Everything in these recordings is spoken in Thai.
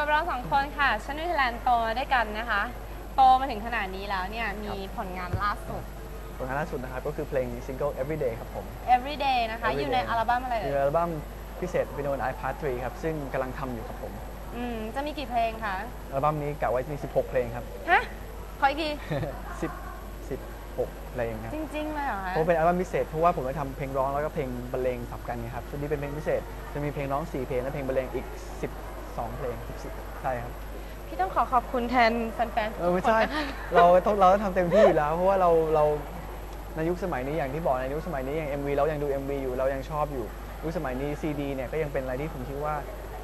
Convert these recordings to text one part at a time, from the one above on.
กับเราสองคนค่ะชนุยไทยแลนด์โตมาด้วยกันนะคะ โตมาถึงขนาดนี้แล้วเนี่ย มีผลงานล่าสุด ผลงานล่าสุดนะครับก็คือเพลงซิงเกิล Everyday ครับผม Everyday นะคะ Everyday อยู่ในอัลบั้มอะไรในเอ่ยอัลบั้มพิเศษเป็นโนน i Part 3ครับ ซึ่งกำลังทำอยู่ครับผม อืม จะมีกี่เพลงคะอัลบั้มนี้กะไว้จะมี 16 เพลงครับ ฮะขออีกที10 16 เพลงครับ จริงๆเลยเหรอคะเพราะเป็นอัลบั้มพิเศษเพราะว่าผมจะทำเพลงร้องแล้วก็เพลงบรรเลงสับกันไงครับชุดนี้เป็นเพลงพิเศษจะมีเพลงร้อง 4 เพลงและเพลงบรรเลงอีก 12 เพลง14ใช่ครับ พี่ต้องขอขอบคุณแทนแฟนๆเออไม่ใช่ทุกคนนะคะเราต้องเราต้องทำเต็มที่อยู่แล้ว เพราะว่าเราเราในยุคสมัยนี้อย่างที่บอกในยุคสมัยนี้อย่าง MV เรายังดู MV อยู่เรายังชอบอยู่ยุคสมัยนี้ CD เนี่ยก็ยังเป็นอะไรที่ผมคิดว่า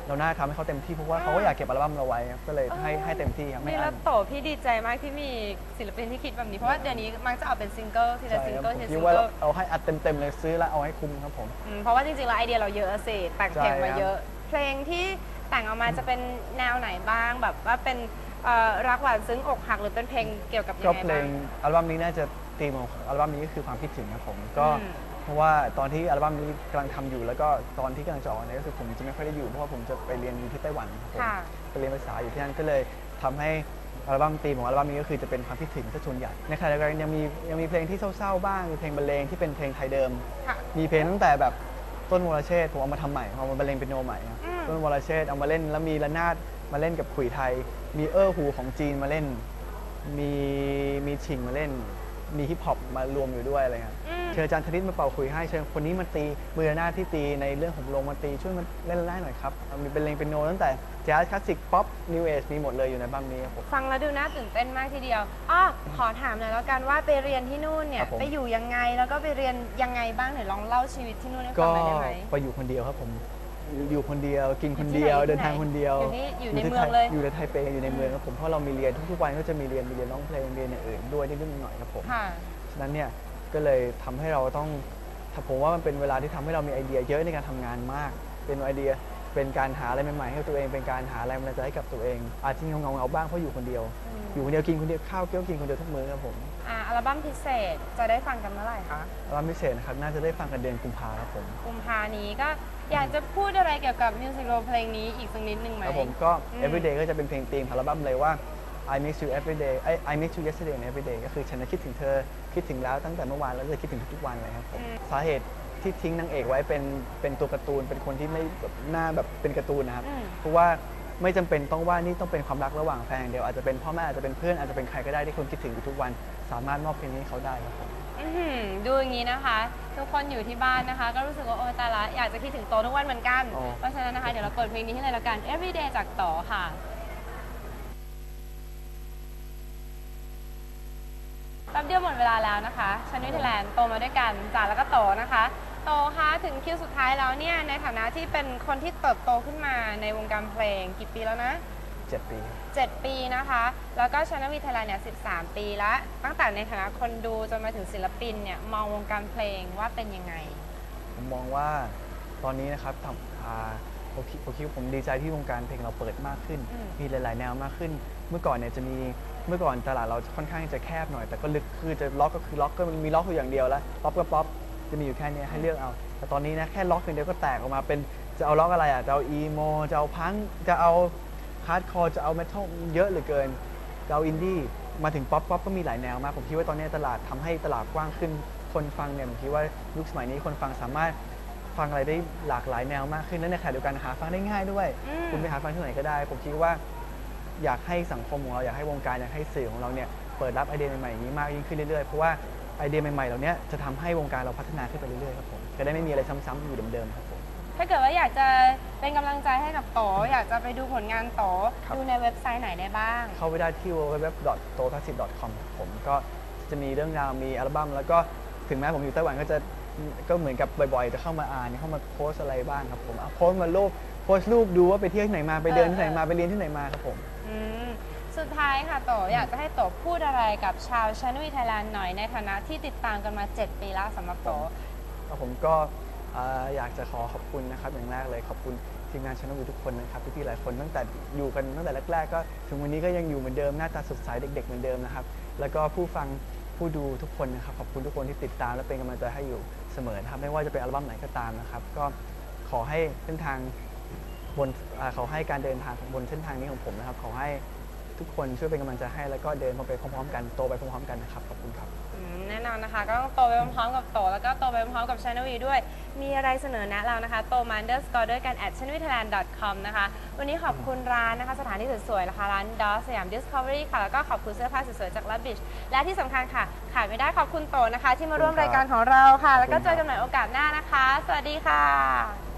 เราน่าทำให้เขาเต็มที่เพราะว่าเขาก็อยากเก็บอัลบั้มเราไว้ครับก็เลยให้ให้เต็มที่ครับไม่นี่อัแล้นวโตพี่ดีใจมากที่มีศิลปินที่คิดแบบนี้ เพราะว่าเดี๋ยวนี้มักจะออกเป็นซิงเกิลทีละใช่ซิงครับเกิลผมทีละคิซิดงว่าเกิลเอาให้อัดเต็มๆเลยซื้อแล้วเอาให้คุ้มครับผม อืมเพราะว่าจริงๆแล้วไอเดียเราเยอะสิแต่งเพลงใช่มาครับ เยอะ เพลงที่ แต่งออกมาจะเป็นแนวไหนบ้างแบบว่าเป็นเอ่อรักหวานซึ้งอกหักหรือเป็นเพลงเกี่ยวกับยัก็งไงเพลบ้าง งอัลบั้มนี้น่าจะธีมของอัลบั้มนี้ก็คือความคิดถึงครับผมก็อืม เพราะว่าตอนที่อัลบั้มนี้กำลังทำอยู่ แล้วก็ตอนที่กำลังจะออกเนี่ยก็คือผมจะไม่ค่อยได้อยู่เพราะว่าผมจะไปเรียนอยู่ที่ไต้หวันครับผมค่ะ ไปเรียนภาษาอยู่ที่นั่นก็เลยทำให้อัลบั้มธีมของอัลบั้มนี้ก็คือจะเป็นความคิดถึงซะส่วนใหญ่ในขณะเดียวกันยังมียังมีเพลงที่เศร้าๆบ้างมีเพลงบรรเลงที่เป็นเพลงไทยเดิม ค่ะ มีเพลงตั้งแต่แบบ ต้นวรเชษฐ์ผมเอามาทำใหม่เอามาบรรเลงเป็นโนใหม่ครับอืม ต้นวรเชษฐ์เอามาเล่นแล้วมีระนาดมาเล่นกับขุยไทย มีเออร์ฮูของจีนมาเล่น มีมีชิงมาเล่น มีฮิปฮอปมารวมอยู่ด้วยอะไรเงี้ยอืมเชิญอาจารย์ธนิตมาเป่าขุยให้เชิญคนนี้มาตีมือระนาดที่ตีในเรื่องของลงมาตีช่วยมาเล่นระนาดหน่อยครับมีเป็นเลงเป็นโนตั้งแต่แจ๊สคลาสสิกป๊อปนิวเอจมีหมดเลยอยู่ในอัลบั้มนี้ครับผม ฟังแล้วดูน่าตื่นเต้นมากทีเดียวอ้อขอถามหน่อยแล้วกันว่าไปเรียนที่นู่นเนี่คยรับผม ไปอยู่ยังไงแล้วก็ไปเรียนยังไงบ้างไหนลองเล่าชีวิตที่นู่นให้ฟัก็งหน่อยได้ไหม ไปอยู่คนเดียวครับผม อยู่คนเดียว กินคนอยู่ที่ไหนเดียวอยู่ที่ไหนเดินทางคนเดียวอยู่ที่อยู่ในที่เมืองไทเลยอยู่ในไทเปอยู่ในเมืองครับผมเพราะเรามีเรียนทุกๆวันก็จะมีเรียนมีเรียนร้องเพลงเรียนอย่างอื่นด้วยนิดๆหน่อยๆครับผมค่ะฉะนั้นเนี่ยก็เลยทำให้เราต้องถ้าผมว่ามันเป็นเวลาที่ทำให้เรามีไอเดียเยอะในการทำงานมาก เป็นไอเดีย เป็นการหาอะไรใหม่ๆให้ตัวเองเป็นการหาแรงบันดาลใจให้กับตัวเอง อาจจะเงาเงาๆบ้างเพราะอยู่คนเดียวอืมอยู่คนเดียวกินคนเดียวข้าวเกี้ยวกินคนเดียวทุกมื้อครับผมอ่าอัลบั้มพิเศษจะได้ฟังกันเมื่อไหร่คะอัลบั้มพิเศษนะครับน่าจะได้ฟังกันเดือนกุมภาครับผม กุมภานี้ก็อยากจะพูดอะไรเกี่ยวกับมิวสิกวิดีโอเพลงนี้อีกสักนิดนึงไหม ครับผมก็ อืม everyday ก็จะเป็นเพลงธีมของอัลบั้มเลยว่า I miss you every day ไอ้ I miss you yesterday and every day ก็คือฉันจะคิดถึงเธอคิดถึงแล้วตั้งแต่เมื่อวานแล้วจะคิดถึงทุกๆวันเลยครับผมสาเหตุ ที่ทิ้งนางเอกไว้เป็นเป็นตัวการ์ตูน เป็นคนที่ไม่แบบหน้าแบบเป็นการ์ตูนนะครับ อืม เพราะว่าไม่จำเป็นต้องว่านี่ต้องเป็นความรักระหว่างแฟนอย่างเดียวอาจจะเป็นพ่อแม่อาจจะเป็นเพื่อนอาจจะเป็นใครก็ได้ที่คุณคิดถึงอยู่ทุกวัน สามารถมอบเพลงนี้ให้เขาได้ครับผม อื้อหือดูอย่างนี้นะคะ ทุกคนอยู่ที่บ้านนะคะ ก็รู้สึกว่าโอ้ยตายละอยากจะคิดถึงโตทุกวันเหมือนกัน อ๋อ เพราะฉะนั้นนะคะเดี๋ยวเราเปิดเพลงนี้ให้เลยละกัน Everyday จากโตค่ะ แป๊บเดียวหมดเวลาแล้วนะคะชันวิทยแลนด์โตมาด้วยกันจ่าแล้วก็โตนะคะ โตคะถึงคิวสุดท้ายแล้วเนี่ยในฐานะที่เป็นคนที่เติบโตขึ้นมาในวงการเพลงกี่ปีแล้วนะ เจ็ดปี7ปีนะคะ แล้วก็ชนวิทยาลัยเนี่ย13 ปีแล้วตั้งแต่ในฐานะคนดูจนมาถึงศิลปินเนี่ยมองวงการเพลงว่าเป็นยังไง ผมมองว่าตอนนี้นะครับทำอ่าผมคิดผมคิดว่าผมดีใจที่วงการเพลงเราเปิดมากขึ้น อืม มีหลาย ๆ แนวมากขึ้น เมื่อก่อนเนี่ยจะมีเมื่อก่อนตลาดเราค่อนข้างจะแคบหน่อย แต่ก็ลึกคือจะล็อกก็คือล็อกก็มันมีล็อกอยู่อย่างเดียวแล้วป๊อปก็ป๊อป จะมีอยู่แค่เนี้ยให้เลือกเอา แต่ตอนนี้นะแค่ล็อกอย่างเดียวก็แตกออกมาเป็นจะเอาล็อกอะไรอะ จะเอาอีโมจะเอาพังจะเอาฮาร์ดคอร์จะเอาเมทัลเยอะเหลือเกิน จะเอาอินดี้มาถึงป๊อปป๊อปก็มีหลายแนวมาก ผมคิดว่าตอนนี้ตลาดทำให้ตลาดกว้างขึ้นคนฟังเนี่ยผมคิดว่ายุคสมัยนี้คนฟังสามารถฟังอะไรได้หลากหลายแนวมากขึ้นและในขณะเดียวกันหาฟังได้ง่ายด้วยอืมคุณไปหาฟังที่ไหนก็ได้ ผมคิดว่าอยากให้สังคมของเราอยากให้วงการอยากให้สื่อของเราเนี่ยเปิดรับไอเดียใหม่ๆอย่างนี้มากยิ่งขึ้นเรื่อยๆ เพราะว่า ไอเดียใหม่ๆเหล่านี้จะทำให้วงการเราพัฒนาขึ้นไปเรื่อยๆครับผมจะได้ไม่มีอะไรซ้ำๆอยู่เดิมๆครับผมถ้าเกิดว่าอยากจะเป็นกำลังใจให้กับโตอยากจะไปดูผลงานโตครับดูในเว็บไซต์ไหนได้บ้าง เข้าไปได้ที่ www.toclassic.com ครับผมก็จะมีเรื่องราวมีอัลบั้ม แล้วก็ถึงแม้ผมอยู่ไต้หวันก็จะก็เหมือนกับบ่อยๆ จะเข้ามาอ่านเข้ามาโพสต์อะไรบ้างครับผมเอาโพสต์มารูปโพสต์รูปดูว่าไปเที่ยวที่ไหนมาไปเดินที่ไหนมาไปเรียนที่ไหนมาครับผมอืม สุดท้ายค่ะโตอยากจะให้โตพูดอะไรกับชาวชานวิไทยแลนด์หน่อยในฐานะที่ติดตามกันมา 7 ปีแล้วสำหรับโตผมก็อยากจะขอขอบคุณนะครับอย่างแรกเลยขอบคุณทีมงานชานวีทุกคนนะครับพี่ๆหลายคนตั้งแต่อยู่กันตั้งแต่แรกๆก็ถึงวันนี้ก็ยังอยู่เหมือนเดิมหน้าตาสดใสเด็ก ๆ เหมือนเดิมนะครับแล้วก็ผู้ฟังผู้ดูทุกคนนะครับขอบคุณทุกคนที่ติดตามและเป็นกำลังใจให้อยู่เสมอนะครับไม่ว่าจะเป็นอัลบั้มไหนก็ตามนะครับ ก็ขอให้เส้นทางบนเขาให้การเดินทางบนเส้นทางนี้ของผมนะครับ ขอให้ ทุกคนช่วยเป็นกำลังใจให้แล้วก็เดินไปพร้อมๆกันโตไปพร้อมๆกันนะครับขอบคุณครับ อืมแน่นอนนะคะ ก็ต้องโตไปพร้อมๆกับโต แล้วก็โตไปพร้อมๆกับ Channel V ด้วย มีอะไรเสนอแนะเรานะคะโตมา underscore ด้วยกัน at channelthailand.com นะคะ วันนี้ขอบคุณร้านนะคะ สถานที่สวยๆนะคะร้านดอสยาม Discovery ค่ะ แล้วก็ขอบคุณเสื้อผ้าสวยๆจาก Love Beach และที่สำคัญค่ะขาดไม่ได้ขอบคุณโตนะคะ ที่มาร่วมรายการของเราค่ะ แล้วก็เจอกันใหม่โอกาสหน้านะคะ สวัสดีค่ะ